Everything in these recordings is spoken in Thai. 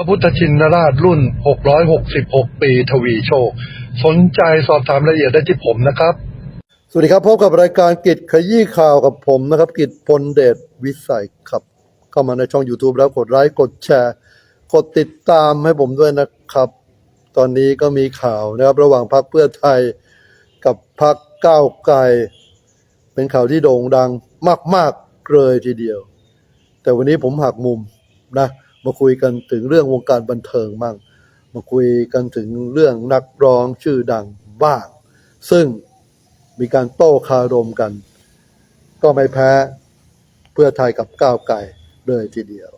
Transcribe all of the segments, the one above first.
พระพุทธชินราชรุ่น 666 ปีทวีโชค สนใจสอบถามรายละเอียดได้ที่ผมนะครับ สวัสดีครับ พบกับรายการกิจขยี้ข่าวกับผมนะครับ กิจพลเดชวิสัยครับ เข้ามาในช่อง YouTube แล้วกดไลค์กดแชร์ กดติดตามให้ผมด้วยนะครับ ตอนนี้ก็มีข่าวนะครับ ระหว่างพรรคเพื่อไทยกับพรรคก้าวไกล เป็นข่าวที่โด่งดังมาก ๆเลยทีเดียว แต่วันนี้ผมหักมุมนะ มาคุยกันถึงเรื่องวงการบันเทิงบ้างมาคุยกันถึงเรื่องนักร้องชื่อดังบ้าง ซึ่งมีการโต้คารมกัน ก็ไม่แพ้เพื่อไทยกับก้าวไกลเลยทีเดียว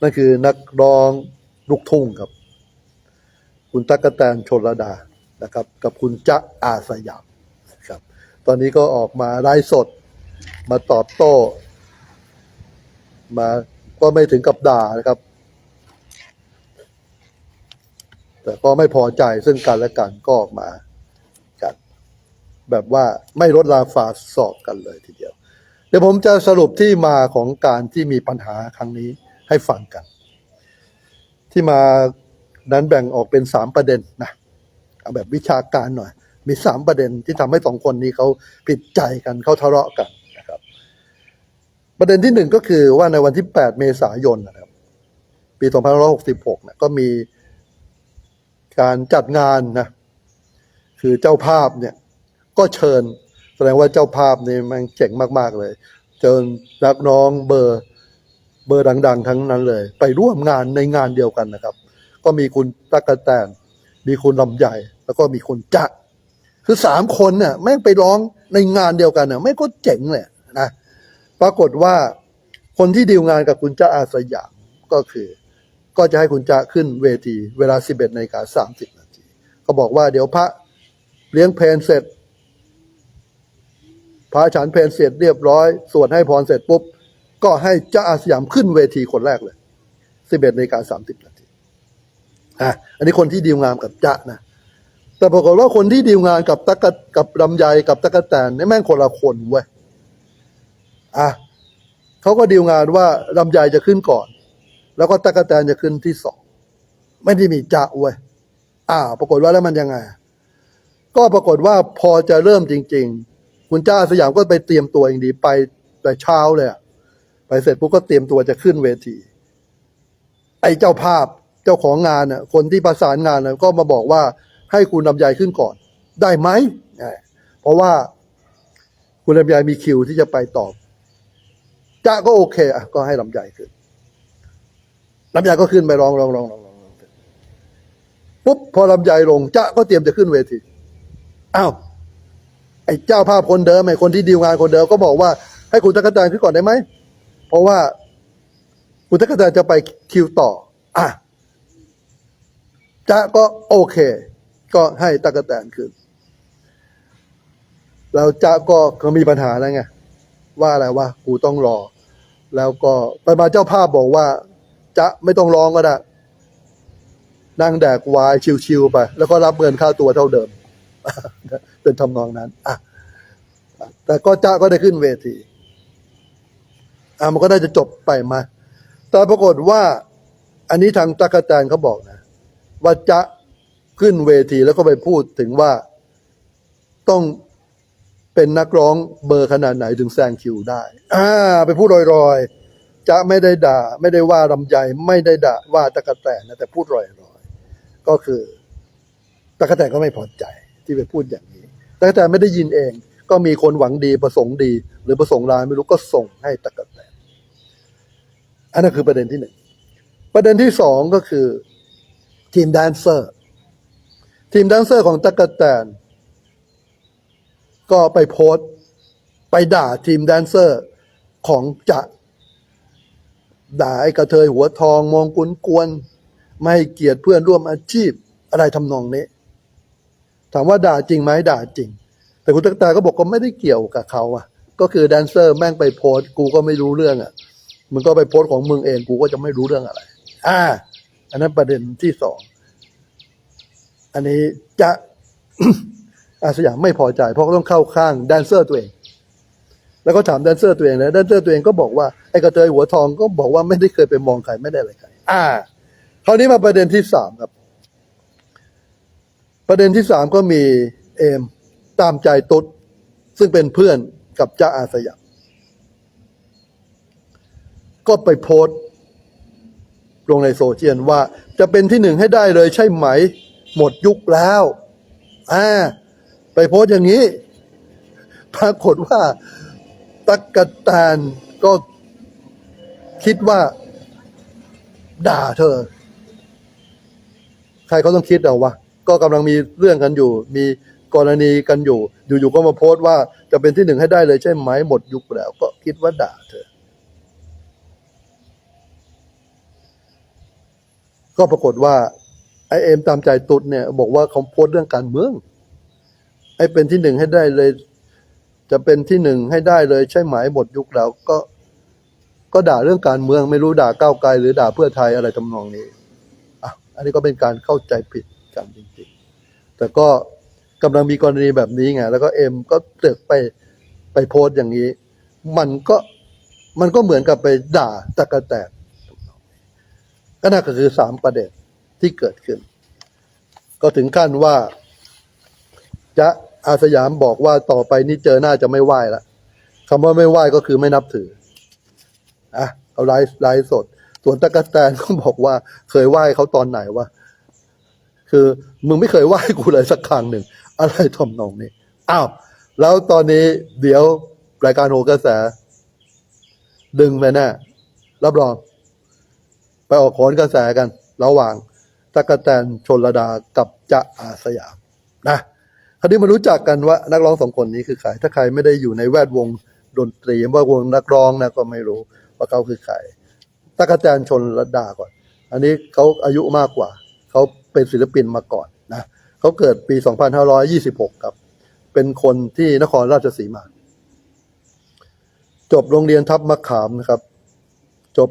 นั่นคือนักร้องลูกทุ่งครับ คุณตั๊กกะแตนชนระดานะครับ กับคุณจ๊ะอาสยามครับ ตอนนี้ก็ออกมาไลฟ์สดมาตอบโต้ มาก็ไม่ถึงกับด่านะครับ แต่ก็ไม่พอใจซึ่งกันและกันก็ออกมากันแบบว่าไม่ลดลาฝาสอบกันเลยทีเดียว เดี๋ยวผมจะสรุปที่มาของการที่มีปัญหาครั้งนี้ให้ฟังกัน ที่มานั้นแบ่งออกเป็นสามประเด็นนะเอาแบบวิชาการหน่อย มีสามประเด็นที่ทำให้สองคนนี้เขาผิดใจกันเขาทะเลาะกันนะครับ ประเด็นที่หนึ่งก็คือว่าในวันที่ 8 เมษายนนะครับ ปี 2566นะก็มี การจัดงานนะคือเจ้าภาพเนี่ย ก็เชิญ แสดงว่าเจ้าภาพนี่มันเจ๋งมาก ๆ เลย เชิญนักน้องเบอร์เบอร์ดัง ๆ ทั้งนั้นเลย ไปร่วมงานในงานเดียวกันนะครับ ก็มีคุณตักกะแตน มีคุณลำใหญ่ แล้วก็มีคุณจะคือสามคนเนี่ยแม่งไปร้องในงานเดียวกันเนี่ยไม่งก็เจ๋งเลยนะปรากฏว่าคนที่ดีลงานกับคุณจ๊ะอาสยามก็คือ ก็จะให้คุณจะขึ้นเวที เวลา 11นาฬิกา30นาทีก็บอกว่าเดี๋ยวพระเลี้ยงเพนเสร็จ พระฉันเพนเสร็จเรียบร้อย สวดให้พรเสร็จปุ๊บ ก็ให้จ๊ะอาสยามขึ้นเวทีคนแรกเลย 11นาฬิกา30นาทีอะอันนี้คนที่ดีลงานกับจ๊ะนะแต่ปรากฏว่าคนที่ดีลงานกับตะกะกับลำไยกับตะกะแตนนี่แม่งคนละคนเว้ยอะเขาก็ดีลงานว่าลำไยจะขึ้นก่อน แล้วก็ตะกะแตนจะขึ้นที่สองไม่ได้มีจะเว้ยอ่า ปรากฏว่าแล้วมันยังไง ก็ปรากฏว่าพอจะเริ่มจริง ๆ คุณจ้าสยามก็ไปเตรียมตัวเองดีไปแต่เช้าเลยไปเสร็จปุ๊บก็เตรียมตัวจะขึ้นเวที ไอ้เจ้าภาพเจ้าของงานน่ะ คนที่ประสานงานน่ะก็มาบอกว่าให้คุณลำไยขึ้นก่อน ได้ไหมเพราะว่าคุณลำไยมีคิวที่จะไปตอบจ้าก็โอเคอะก็ให้ลำไยขึ้น ลำไยก็ขึ้นไปร้องร้องร้องร้องร้องปุ๊บพอลำไยลงจ้าก็เตรียมจะขึ้นเวทีอ้าวไอ้เจ้าภาพคนเดิมไอ้คนที่ดีลงานคนเดิมก็บอกว่า ให้คุณตะกแตนขึ้นก่อนได้ไหมเพราะว่าคุณตะกแตนจะไปคิวต่อ อะจ้าก็โอเค ก็ให้ตะกแตนขึ้นแล้วจ๊ะก็ก็มีปัญหาแล้วไงว่าอะไรว่ากูต้องรอ แล้วก็ไปมาเจ้าภาพบอกว่า จ๊ะไม่ต้องร้องก็ได้ นั่งแดกวายชิวๆไป แล้วก็รับเงินค่าตัวเท่าเดิม เป็นทำนองนั้นอะแต่ก็จ๊ะก็ได้ขึ้นเวทีอะมันก็ได้จะจบไปมา แต่ปรากฏว่า อันนี้ทางตั๊กแตนเขาบอกนะ ว่าจ๊ะขึ้นเวทีแล้วก็ไปพูดถึงว่าต้องเป็นนักร้องเบอร์ขนาดไหนถึงแซงคิวได้ อ่า ไปพูดลอยๆ จะไม่ได้ด่า ไม่ได้ว่าลำไยไม่ได้ด่าว่าตะกะแตนนะแต่พูดลอยๆก็คือตะกะแตนก็ไม่พอใจที่ไปพูดอย่างนี้ตะกะแตนไม่ได้ยินเอง ก็มีคนหวังดีประสงค์ดี หรือประสงค์ร้ายไม่รู้ก็ส่งให้ตะกะแตนอันนั้นคือประเด็นที่หนึ่งประเด็นที่สองก็คือทีมแดนเซอร์ ทีมแดนเซอร์ของตะกะแตนก็ไปโพสต์ไปด่าทีมแดนเซอร์ของจะ ด่าไอ้กระเทยหัวทองมองกุนกวน ไม่ให้เกียรติเพื่อนร่วมอาชีพอะไรทำนองนี้ ถามว่าด่าจริงไหมด่าจริง แต่คุณตั๊กตนก็บอกก็ไม่ได้เกี่ยวกับเขาอะก็คือแดนเซอร์แม่งไปโพสกูก็ไม่รู้เรื่องอะมึงก็ไปโพสของมึงเองกูก็จะไม่รู้เรื่องอะไร อ่า อันนั้นประเด็นที่สอง อันนี้จะอาสยามไม่พอใจ เพราะต้องเข้าข้างแดนเซอร์ตัวเอง แล้วก็ถามแดนเซอร์ตัวเองนะแดนเซอร์ตัวเองก็บอกว่าไอ้กระเทยหัวทองก็บอกว่าไม่ได้เคยไปมองใครไม่ได้อะไรใครอ่าคราวนี้มาประเด็นที่สามครับ ประเด็นที่สามก็มีเอมตามใจตุ๊ดซึ่งเป็นเพื่อนกับจ้าอาสยามก็ไปโพสต์ลงในโซเชียลว่าจะเป็นที่หนึ่งให้ได้เลยใช่ไหม หมดยุคแล้วอ่าไปโพสต์อย่างนี้ ปรากฏว่า ตักกะแตนก็คิดว่า ด่าเธอ ใครเขาต้องคิดเอาวะก็กำลังมีเรื่องกันอยู่ มีกรณีกันอยู่ อยู่ๆก็มาโพสต์ว่าจะเป็นที่หนึ่งให้ได้เลยใช่ไหมหมดยุคแล้ว ก็คิดว่าด่าเธอ ก็ปรากฏว่าไอเอ็มตามใจตุดเนี่ย บอกว่าเขาโพสต์เรื่องการเมืองไอเป็นที่หนึ่งให้ได้เลย จะเป็นที่หนึ่งให้ได้เลยใช่ไหมหมดยุคแล้วก็ ก็ด่าเรื่องการเมืองไม่รู้ด่าก้าวไกลหรือด่าเพื่อไทยอะไรทำนองนี้อะอันนี้ก็เป็นการเข้าใจผิดกันจริงๆ แต่ก็กำลังมีกรณีแบบนี้ไงแล้วก็เอ็มก็เตือกไปไปโพสต์อย่างนี้ มันก็มันก็เหมือนกับไปด่าตะกะแตนก็น่าก็คือสามประเด็นที่เกิดขึ้น ก็ถึงขั้นว่าจะ อาสยามบอกว่าต่อไปนี่เจอหน้าจะไม่ไหว้ละคำว่าไม่ไหว้ก็คือไม่นับถืออะเอาไลฟ์ไลฟ์สด ส่วนตะกะแตนก็บอกว่าเคยไหว้เขาตอนไหนวะคือมึงไม่เคยไหว้กูเลยสักครั้งหนึ่ง อะไรทำนองนี้อ้าวแล้วตอนนี้เดี๋ยวรายการโหกระแส ดึงไปแน่รับรอง ไปออกโขนกระแสกัน ระหว่างตะกะแตนชนระดากับจะอาสยามนะาวนี้มารู้จักกันว่านักร้องสองคนนี้คือใครถ้าใครไม่ได้อยู่ในแวดวงดนตรีว่าวงนักร้องนะก็ไม่รู้ว่าเขาคือใครตะกะแตนชนระดาก่อน อันนี้เขาอายุมากกว่า เขาเป็นศิลปินมาก่อนนะเขาเกิดปี 2526 ครับ เป็นคนที่นครราชสีมา จบโรงเรียนทับมะขามนะครับ จบ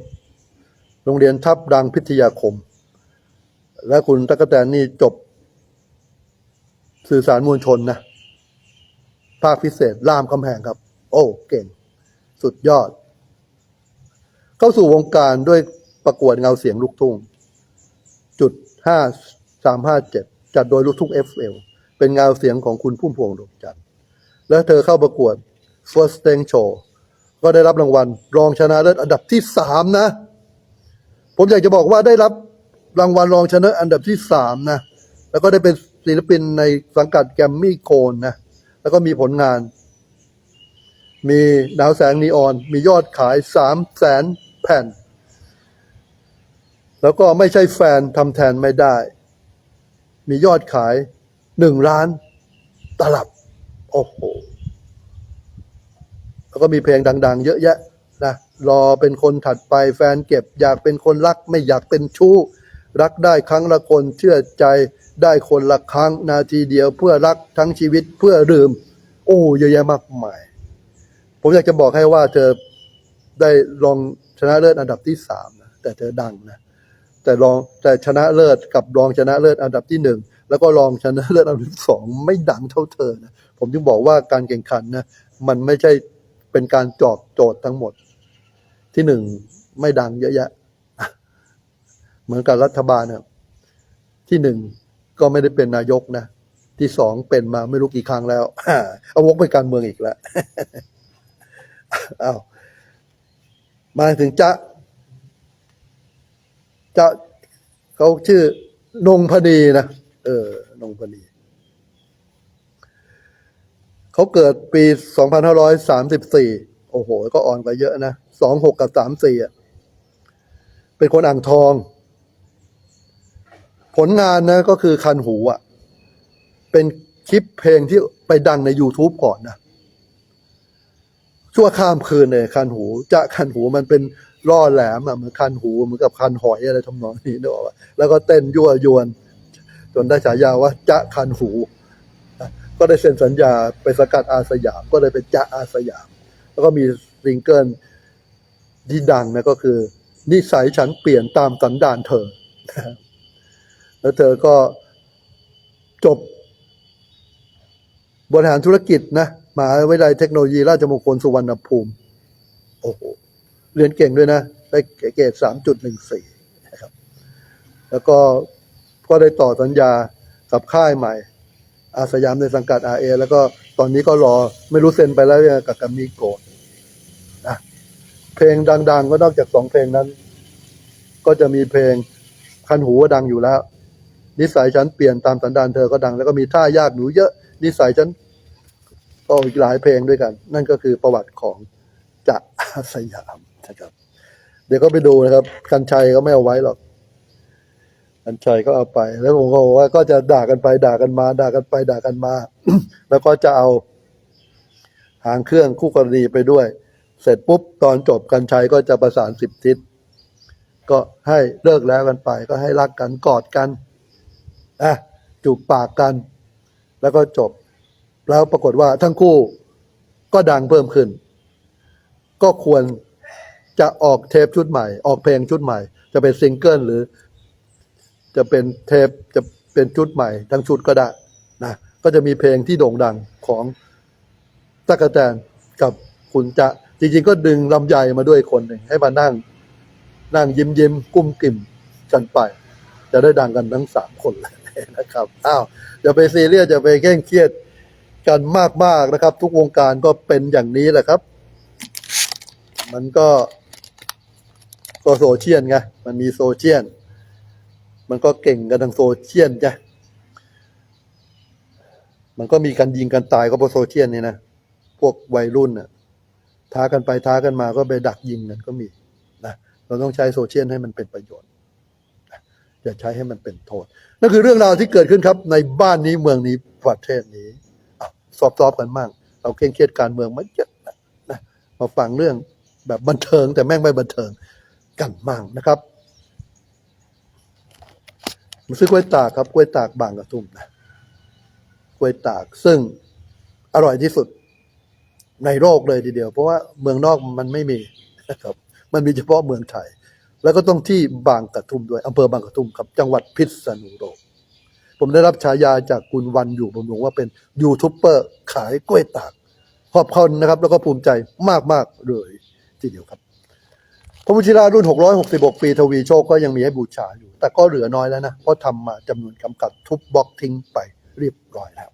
โรงเรียนทับดังพิทยาคม และคุณตะกะแตนนี่จบ สื่อสารมวลชนนะ ภาคพิเศษล่ามคำแหงครับ โอ้ เก่ง สุดยอด เข้าสู่วงการด้วยประกวดเงาเสียงลูกทุ่ง จุดห้าสามห้าเจ็ดจัดโดยลูกทุ่ง FL เป็นเงาเสียงของคุณพุ่มพวงดวงจันทร์และเธอเข้าประกวด First Stage Show ก็ได้รับรางวัล รองชนะเลิศอันดับที่สามนะ ผมอยากจะบอกว่าได้รับรางวัลรองชนะเลิศอันดับที่สามนะ แล้วก็ได้เป็น ศิลปินในสังกัดแกรมมี่โกนนะ แล้วก็มีผลงาน มีดาวแสงนีออน มียอดขายสามแสนแผ่น แล้วก็ไม่ใช่แฟนทำแทนไม่ได้ มียอดขายหนึ่งล้านตลับ โอ้โห แล้วก็มีเพลงดัง ๆ เยอะแยะนะรอเป็นคนถัดไปแฟนเก็บ อยากเป็นคนรักไม่อยากเป็นชู้ รักได้ครั้งละคนเชื่อใจได้คนละครั้งนาทีเดียวเพื่อรักทั้งชีวิตเพื่อลืม โอ้เยอะแยะมากมาย ผมอยากจะบอกให้ว่าเธอได้รองชนะเลิศอันดับที่สามนะแต่เธอดังนะแต่รองแต่ชนะเลิศกับรองชนะเลิศอันดับที่หนึ่งแล้วก็รองชนะเลิศอันดับที่สองไม่ดังเท่าเธอนะผมจึงบอกว่าการแข่งขันนะมันไม่ใช่เป็นการจอบโจทย์ทั้งหมด ที่หนึ่งไม่ดังเยอะแยะ เหมือนกับรัฐบาลนะที่หนึ่งก็ไม่ได้เป็นนายกนะ ที่สองเป็นมาไม่รู้กี่ครั้งแล้วเอาวกไปการเมืองอีกแล้วอ้าวมาถึงจะจะเขาชื่อนงพนีนะเออนงพนีเขาเกิดปี2534โอ้โห ก็อ่อนกว่าเยอะนะ26กับ34อะเป็นคนอ่างทอง ผลงานนะก็คือคันหูอะเป็นคลิปเพลงที่ไปดังใน YouTube ก่อนนะชั่วข้ามคืนเลยคันหู จะคันหูมันเป็นล่อแหลมอะเหมือนคันหูเหมือนกับคันหอยอะไรทำนองนี้นึกออกปะแล้วก็เต้นยั่วยวน จนได้ฉายาว่า จะคันหู ก็ได้เซ็นสัญญาไปสกัดอาสยาม ก็เลยเป็นจะอาสยาม แล้วก็มีซิงเกิลที่ดังนะก็คือ นิสัยฉันเปลี่ยนตามสันดานเธอ แล้วเธอก็จบบริหารธุรกิจนะมหาวิทยาลัยเทคโนโลยีราชมงคลสุวรรณภูมิ โอ้โห เรียนเก่งด้วยนะ ได้เกรดสามจุดหนึ่งสี่นะครับ แล้วก็ก็ได้ต่อสัญญากับค่ายใหม่ อาสยามในสังกัดอาเอแล้วก็ตอนนี้ก็รอไม่รู้เซ็นไปแล้วกับกัมมิโกะนะเพลงดัง ๆ ก็นอกจากสองเพลงนั้น ก็จะมีเพลงคันหูก็ดังอยู่แล้ว นิสัยฉันเปลี่ยนตามสันดานเธอก็ดัง แล้วก็มีท่ายากหนูเยอะ นิสัยฉันก็อีกหลายเพลงด้วยกัน นั่นก็คือประวัติของจะสยามนะครับ เดี๋ยวก็ไปดูนะครับ กันชัยก็ไม่เอาไว้หรอก กันชัยก็เอาไป แล้วผมก็บอกว่าก็จะด่ากันไปด่ากันมา ด่ากันไปด่ากันมา แล้วก็จะเอาหางเครื่องคู่กรณีไปด้วย เสร็จปุ๊บตอนจบกันชัยก็จะประสานสิบทิศก็ให้เลิกแล้วกันไป ก็ให้รักกันกอดกัน อะจูบปากกัน แล้วก็จบ แล้วปรากฏว่าทั้งคู่ก็ดังเพิ่มขึ้น ก็ควรจะออกเทปชุดใหม่ ออกเพลงชุดใหม่ จะเป็นซิงเกิลหรือ จะเป็นเทปจะเป็นชุดใหม่ ทั้งชุดก็ได้นะก็จะมีเพลงที่โด่งดังของตั๊กแตนกับคุณจะจริงๆ ก็ดึงลำไยมาด้วยคนหนึ่งให้มานั่ง นั่งยิ้มยิ้มกุ้มกิ่มกันไป จะได้ดังกันทั้งสามคนเลย นะครับอ้าวอย่าไปซีเรียสอย่าไปเคร่งเครียดกันมากๆนะครับ ทุกวงการก็เป็นอย่างนี้แหละครับ มันก็ก็โซเชียลไงมันมีโซเชียลมันก็เก่งกันทางโซเชียลจ้ะมันก็มีการยิงกันตายก็เพราะโซเชียลนี่นะพวกวัยรุ่นน่ะท้ากันไปท้ากันมาก็ไปดักยิงกันก็มีนะเราต้องใช้โซเชียลให้มันเป็นประโยชน์ อย่าใช้ให้มันเป็นโทษ นั่นคือเรื่องราวที่เกิดขึ้นครับ ในบ้านนี้เมืองนี้ประเทศนี้สอบซอบกันมั่งเราเคร่งเครียดการเมืองมันเยอะนะนะมาฟังเรื่องแบบบันเทิงแต่แม่งไม่บันเทิงกันมั่งนะครับผมซื้อกล้วยตากครับกล้วยตากบางกระทุ่มนะกล้วยตากซึ่งอร่อยที่สุดในโลกเลยทีเดียว เพราะว่าเมืองนอกมันไม่มีนะครับ มันมีเฉพาะเมืองไทย แล้วก็ต้องที่บางกระทุ่มด้วยอำเภอบางกระทุ่มครับ จังหวัดพิษณุโลกผมได้รับฉายาจากคุณวันอยู่บำรุงว่าเป็นยูทูบเบอร์ขายกล้วยตากขอบคุณนะครับ แล้วก็ภูมิใจมาก ๆ เลยทีเดียวครับ พระบุชิรารุ่น 666 ปีทวีโชคก็ยังมีให้บูชาอยู่ แต่ก็เหลือน้อยแล้วนะ เพราะทำมาจำนวนจำกัดทุบบล็อกทิ้งไปเรียบร้อยแล้ว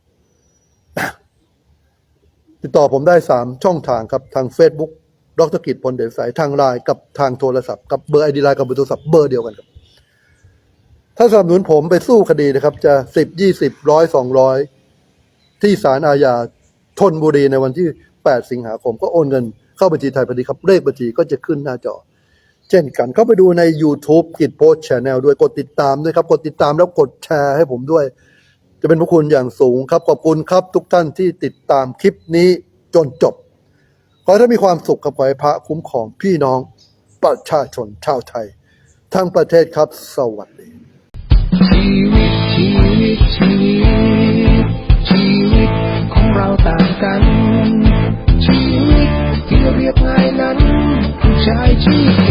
ติดต่อผมได้ 3 ช่องทางครับ ทาง Facebook ดรกิจพลเดชสายทางไลน์กับทางโทรศัพท์กับเบอร์ไอดีไลน์กับเบอร์โทรศัพท์เบอร์เดียวกันครับ ถ้าสนับสนุนผมไปสู้คดีนะครับ จะ10 20ร้อย200ที่ศาลอาญาธนบุรีในวันที่ 8 สิงหาคมก็โอนเงินเข้าบัญชีไทยพอดีครับ เลขบัญชีก็จะขึ้นหน้าจอ เช่นกันเข้าไปดูใน YouTube กิจโพสแชนแนลด้วยกดติดตามด้วยครับ กดติดตามแล้วกดแชร์ให้ผมด้วย จะเป็นพระคุณอย่างสูงครับ ขอบคุณครับทุกท่านที่ติดตามคลิปนี้จนจบ ขอให้ท่านมีความสุขกับขอให้พระคุ้มของพี่น้องประชาชนชาวไทย ทั้งประเทศครับ สวัสดีชีวิตชีวิตชีวิตชีวิตของเราต่างกัน ชีวิตที่เรียบง่ายนั้นผู้ชายชีวิต